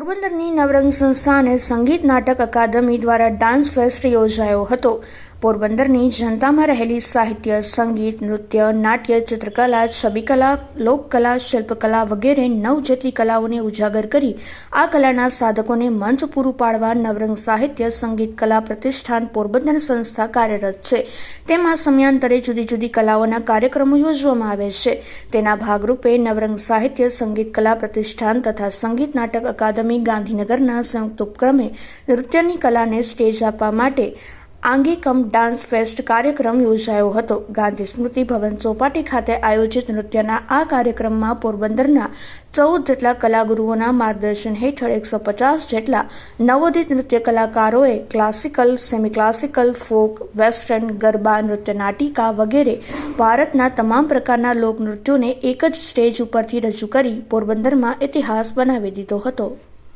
પોરબંદરની નવરંગ સંસ્થાને સંગીત નાટક અકાદમી દ્વારા ડાન્સ ફેસ્ટ યોજાયો હતો. પોરબંદરની જનતામાં રહેલી સાહિત્ય, સંગીત, નૃત્ય, નાટ્ય, ચિત્રકલા, છબીકલા, લોકકલા, શિલ્પકલા વગેરે નવ જેટલી કલાઓને ઉજાગર કરી આ કલાના સાધકોને મંચ પૂરું પાડવા નવરંગ સાહિત્ય સંગીત કલા પ્રતિષ્ઠાન પોરબંદર સંસ્થા કાર્યરત છે. તેમાં સમયાંતરે જુદી જુદી કલાઓના કાર્યક્રમો યોજવામાં આવે છે. તેના ભાગરૂપે નવરંગ સાહિત્ય સંગીત કલા પ્રતિષ્ઠાન તથા સંગીત નાટક અકાદમી ગાંધીનગરના સંયુક્ત ઉપક્રમે નૃત્યની કલાને સ્ટેજ આપવા માટે આંગિકમ ડાન્સ ફેસ્ટ કાર્યક્રમ યોજાયો હતો. ગાંધી સ્મૃતિ ભવન ચોપાટી ખાતે આયોજિત નૃત્યના આ કાર્યક્રમમાં પોરબંદરના ચૌદ જેટલા કલાગુરુઓના માર્ગદર્શન હેઠળ એકસો પચાસ જેટલા નવોદિત નૃત્ય કલાકારોએ classical semi classical folk, western, garba નૃત્ય નાટિકા વગેરે ભારતના તમામ પ્રકારના લોકનૃત્યોને એક જ સ્ટેજ ઉપરથી રજૂ કરી પોરબંદરમાં ઇતિહાસ બનાવી દીધો હતો.